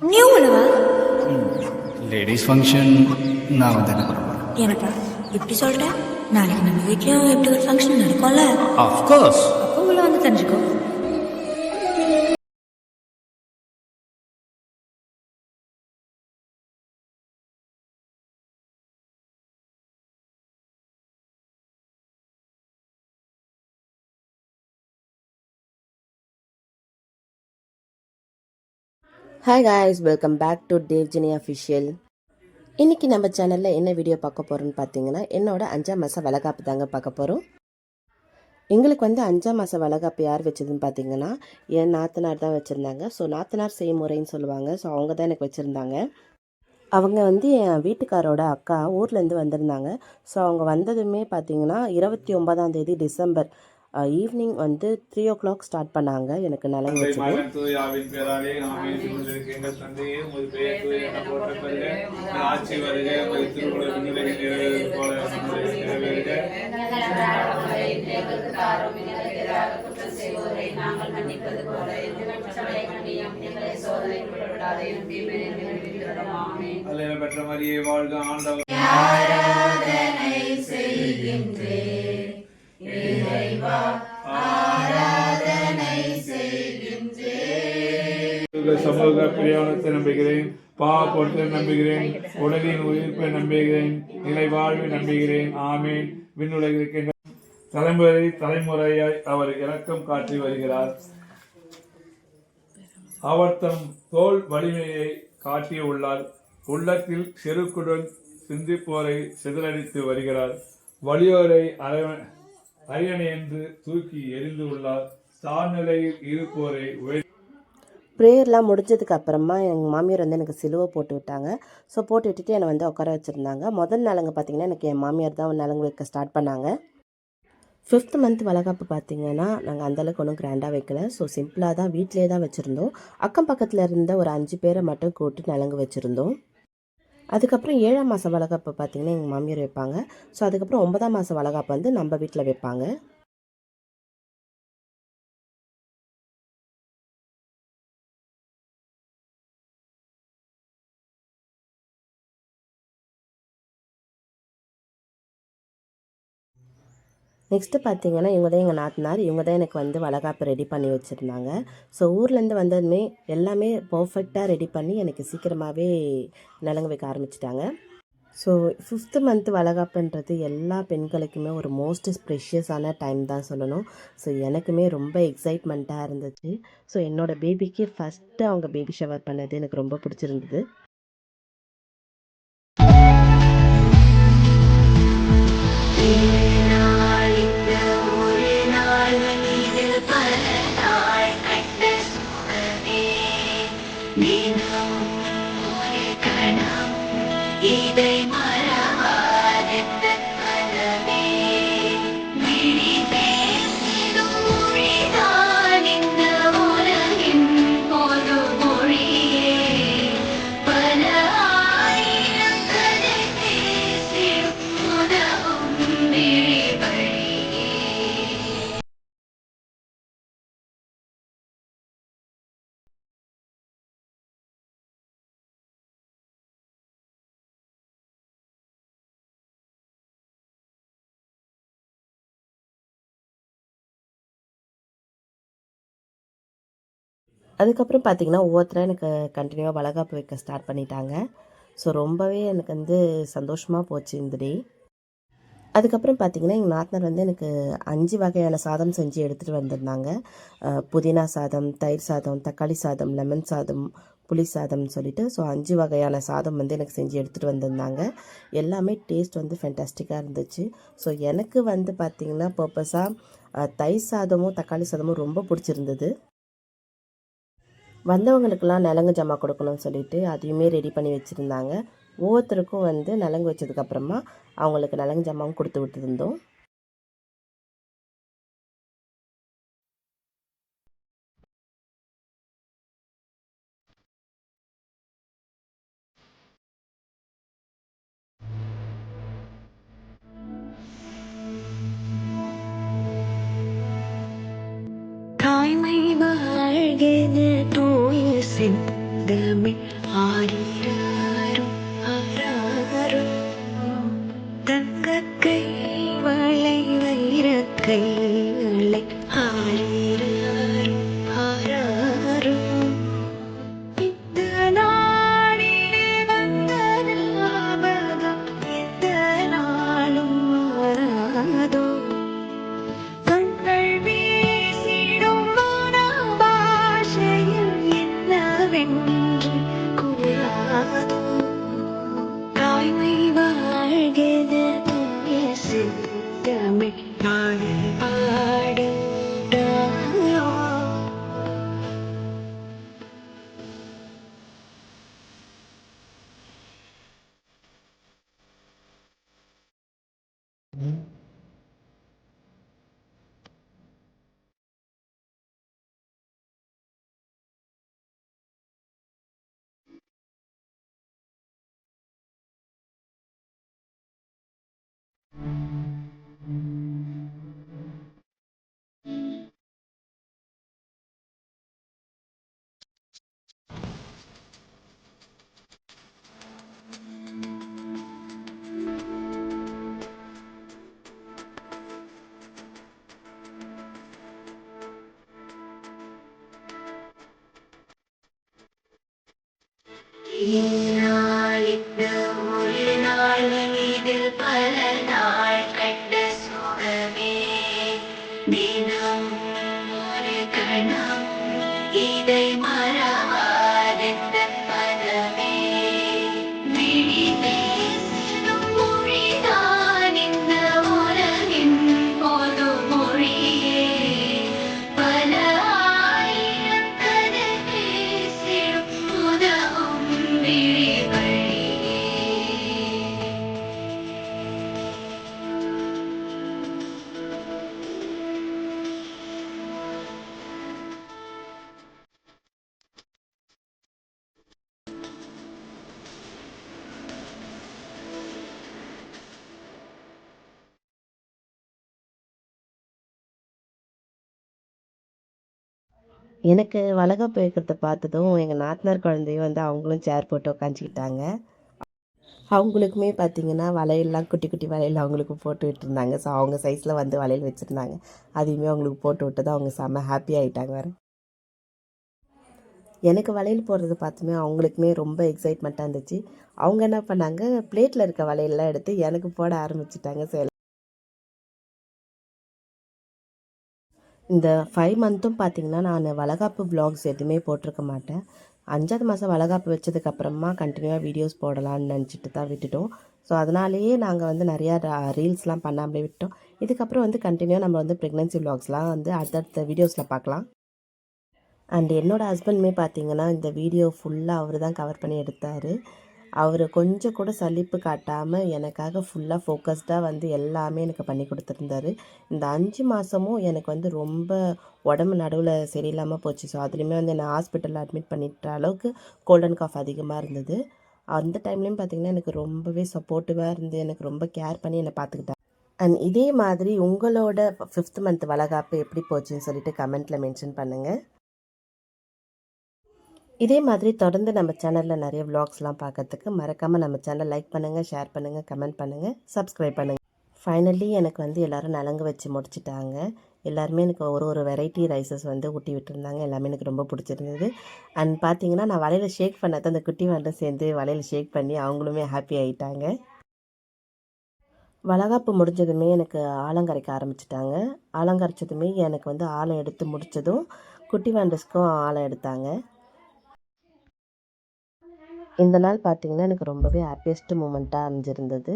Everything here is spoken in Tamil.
நீ உள்ளவா லேடிஸ் ஃபங்க்ஷன் நான் வந்து என்ன பண்ண போகிறேன் எனப்பா இப்படி சொல்லிட்டேன் நாளைக்கு நம்ம வீட்லயும் இப்படி ஒரு ஃபங்க்ஷன் நடக்கும்ல? ஆஃப்கோர்ஸ் அப்போ உள்ள வந்து தெரிஞ்சுக்கோ. Hi guys welcome back to Devjini official இன்றைக்கி நம்ம சேனலில் என்ன வீடியோ பார்க்க போகிறோம்னு பார்த்தீங்கன்னா என்னோட அஞ்சாம் மாதம் வளகாப்பு தாங்க பார்க்க போகிறோம் எங்களுக்கு வந்து அஞ்சாம் மாதம் வளகாப்பு யார் வச்சதுன்னு பார்த்தீங்கன்னா என் நாத்தனார் தான் வச்சுருந்தாங்க. ஸோ நாத்தனார் செய்முறைன்னு சொல்லுவாங்க. ஸோ அவங்க தான் எனக்கு வச்சுருந்தாங்க. அவங்க வந்து என் வீட்டுக்காரோட அக்கா ஊர்லேருந்து வந்திருந்தாங்க. ஸோ அவங்க வந்ததுமே பார்த்தீங்கன்னா இருபத்தி ஒன்பதாம் தேதி டிசம்பர். ஈவினிங் வந்து த்ரீ ஓ கிளாக் ஸ்டார்ட் பண்ணாங்க. எனக்கு நலங்கு தந்தை வச்சது. மகன் தூய சமூக பிரயாணத்தை நம்புகிறேன். பாவப்பொருத்தை நம்புகிறேன். உடலின் உயிர்ப்பை நம்புகிறேன். நிலை வாழ்வை நம்புகிறேன். ஆமேன். விண்ணுலகிருக்கின்ற தலைமுறை தலைமுறையாய் அவர் இரக்கம் காட்டி வருகிறார். அவர் தம் தோல் வலிமையை காட்டியுள்ளார் உள்ளத்தில் செருக்குடன் சிந்திப்போரை சிதறடித்து வருகிறார். வலியோரை அரை- அரியணை என்று தூக்கி எரிந்து உள்ளார். சார்நிலையில் இருப்போரை உயர் ப்ரேயர்லாம் முடிஞ்சதுக்கு அப்புறமா எங்கள் மாமியார் வந்து எனக்கு சிலுவை போட்டு விட்டாங்க. ஸோ போட்டு விட்டுட்டு என்னை வந்து உட்கார வச்சுருந்தாங்க. முதல் நலங்கு பார்த்தீங்கன்னா எனக்கு என் மாமியார் தான் நலங்கு வைக்க ஸ்டார்ட் பண்ணாங்க. ஃபிஃப்த் மந்த் வளகாப்பு பார்த்தீங்கன்னா நாங்கள் அந்தளவுக்கு ஒன்றும் கிராண்டாக வைக்கல. ஸோ சிம்பிளாக தான் வீட்டிலே தான் வச்சுருந்தோம். அக்கம் பக்கத்தில் இருந்த ஒரு அஞ்சு பேரை மட்டும் கூப்பிட்டு நலங்கு வச்சுருந்தோம். அதுக்கப்புறம் ஏழாம் மாதம் வளகாப்பு பார்த்தீங்கன்னா எங்கள் மாமியார் வைப்பாங்க. ஸோ அதுக்கப்புறம் ஒன்பதாம் மாதம் வளகாப்பு வந்து நம்ம வீட்டில் வைப்பாங்க. நெக்ஸ்ட்டு பார்த்தீங்கன்னா இவங்க தான் எங்கள் நாத்தனார். இவங்க தான் எனக்கு வந்து வளகாப்பு ரெடி பண்ணி வச்சுருந்தாங்க. ஸோ ஊர்லேருந்து வந்ததுமே எல்லாமே பர்ஃபெக்டாக ரெடி பண்ணி எனக்கு சீக்கிரமாகவே நலங்கு வைக்க ஆரம்பிச்சிட்டாங்க. ஸோ ஃபிஃப்த்து மந்த் வளகாப்புன்றது எல்லா பெண்களுக்குமே ஒரு மோஸ்ட் ஸ்ப்ரெஷியஸான டைம் தான் சொல்லணும். ஸோ எனக்குமே ரொம்ப எக்ஸைட்மெண்ட்டாக இருந்துச்சு. ஸோ என்னோடய பேபிக்கு ஃபஸ்ட்டு அவங்க பேபி ஷவர் பண்ணது எனக்கு ரொம்ப பிடிச்சிருந்தது. இதை மறவாதே அதுக்கப்புறம் பார்த்தீங்கன்னா ஒவ்வொருத்தராக எனக்கு கண்டினியூவாக வளகாப்பு வைக்க ஸ்டார்ட் பண்ணிட்டாங்க. ஸோ ரொம்பவே எனக்கு வந்து சந்தோஷமாக போச்சு இந்த டே அதுக்கப்புறம் பார்த்தீங்கன்னா எங்கள் நாத்தனார் வந்து எனக்கு அஞ்சு வகையான சாதம் செஞ்சு எடுத்துகிட்டு வந்திருந்தாங்க. புதினா சாதம் தயிர் சாதம் தக்காளி சாதம் லெமன் சாதம் புளி சாதம்னு சொல்லிட்டு ஸோ அஞ்சு வகையான சாதம் வந்து எனக்கு செஞ்சு எடுத்துகிட்டு வந்திருந்தாங்க. எல்லாமே டேஸ்ட் வந்து ஃபென்டாஸ்டிக்காக இருந்துச்சு. ஸோ எனக்கு வந்து பார்த்திங்கன்னா பர்பஸாக தயிர் சாதமும் தக்காளி சாதமும் ரொம்ப பிடிச்சிருந்தது. வந்தவங்களுக்கெல்லாம் நலங்கு ஜமா கொடுக்கணும்னு சொல்லிட்டு அதையுமே ரெடி பண்ணி வச்சுருந்தாங்க. ஒவ்வொருத்தருக்கும் வந்து நலங்கு வச்சதுக்கப்புறமா அவங்களுக்கு நலங்கு ஜமாவும் கொடுத்து விட்டுருந்தோம். ಕಾಣದೋ இந்நாள் இந்த ஒரு நாள் இதில் பல எனக்கு வளகாப்பு போய்க்கிறத பார்த்ததும் எங்கள் நாத்தனார் குழந்தையும் வந்து அவங்களும் சேர் போட்டு உட்காந்துக்கிட்டாங்க அவங்களுக்குமே பார்த்தீங்கன்னா வளையல்லாம் குட்டி குட்டி வளையல் அவங்களுக்கு போட்டு விட்டுருந்தாங்க. ஸோ அவங்க சைஸில் வந்து வளையல் வச்சுருந்தாங்க. அதையுமே அவங்களுக்கு போட்டு விட்டது அவங்க செம்ம ஹாப்பி ஆகிட்டாங்க வேறு எனக்கு வளையல் போடுறது பார்த்துமே அவங்களுக்குமே ரொம்ப எக்ஸைட்மெண்ட்டாக இருந்துச்சு. அவங்க என்ன பண்ணாங்க பிளேட்டில் இருக்க வளையல்லாம் எடுத்து எனக்கு போட ஆரம்பிச்சிட்டாங்க. ஸோ இந்த ஃபைவ் மந்த்தும் பார்த்தீங்கன்னா நான் வளகாப்பு வ்ளாக்ஸ் எதுவுமே போட்டிருக்க மாட்டேன். அஞ்சாவது மாதம் வளகாப்பு வச்சதுக்கப்புறமா கண்டினியூவாக வீடியோஸ் போடலான்னு நினச்சிட்டு தான் விட்டுட்டோம். ஸோ அதனாலேயே நாங்கள் வந்து நிறையா ரீல்ஸ்லாம் பண்ணாமலே விட்டோம் இதுக்கப்புறம் வந்து கண்டினியூவாக நம்ம வந்து ப்ரெக்னென்சி வ்ளாக்ஸ்லாம் வந்து அடுத்தடுத்த வீடியோஸில் பார்க்கலாம் அண்ட் என்னோடய ஹஸ்பண்டுமே பார்த்திங்கன்னா இந்த வீடியோ ஃபுல்லாக அவர் தான் கவர் பண்ணி எடுத்தார். அவர் கொஞ்சம் கூட சலிப்பு காட்டாமல் எனக்காக ஃபுல்லாக ஃபோக்கஸ்டாக வந்து எல்லாமே எனக்கு பண்ணி கொடுத்துருந்தாரு. இந்த அஞ்சு மாதமும் எனக்கு வந்து ரொம்ப உடம்பு நடுவில் சரியில்லாமல் போச்சு. ஸோ அதுலேயுமே வந்து என்னை ஹாஸ்பிட்டலில் அட்மிட் பண்ணிட்ட அளவுக்கு கோல்டன் காஃப் அதிகமாக இருந்தது. அந்த டைம்லேயும் பார்த்தீங்கன்னா எனக்கு ரொம்பவே சப்போர்ட்டிவாக இருந்து எனக்கு ரொம்ப கேர் பண்ணி என்னை பார்த்துக்கிட்டாங்க அண்ட் இதே மாதிரி உங்களோட ஃபிஃப்த் மந்த் வளகாப்பு எப்படி போச்சுன்னு சொல்லிட்டு கமெண்ட்டில் மென்ஷன் பண்ணுங்கள் இதே மாதிரி தொடர்ந்து நம்ம சேனலில் நிறைய vlogsலாம் பார்க்கறதுக்கு மறக்காமல் நம்ம சேனல் லைக் பண்ணுங்கள் ஷேர் பண்ணுங்கள் கமெண்ட் பண்ணுங்கள் சப்ஸ்கிரைப் பண்ணுங்கள் ஃபைனலி எனக்கு வந்து எல்லோரும் நலங்கு வச்சு முடிச்சிட்டாங்க. எல்லாருமே எனக்கு ஒரு ஒரு வெரைட்டி ரைஸஸ் வந்து ஊட்டி விட்டுருந்தாங்க. எல்லாமே எனக்கு ரொம்ப பிடிச்சிருந்தது. அண்ட் பார்த்தீங்கன்னா நான் வலையில் ஷேக் பண்ணதை அந்த குட்டி வந்தும் சேர்ந்து வலையில் ஷேக் பண்ணி அவங்களுமே ஹாப்பி ஆகிட்டாங்க வளகாப்பு முடிஞ்சதுமே எனக்கு ஆலங்கரைக்க ஆரம்பிச்சிட்டாங்க. ஆலங்கரைச்சதுமே எனக்கு வந்து ஆழம் எடுத்து முடித்ததும் குட்டி வேண்டஸ்க்கும் ஆழம் எடுத்தாங்க. இந்த நாள் பார்த்திங்கன்னா எனக்கு ரொம்பவே ஹாப்பியஸ்ட் மூமெண்ட்டாக அமைஞ்சிருந்தது.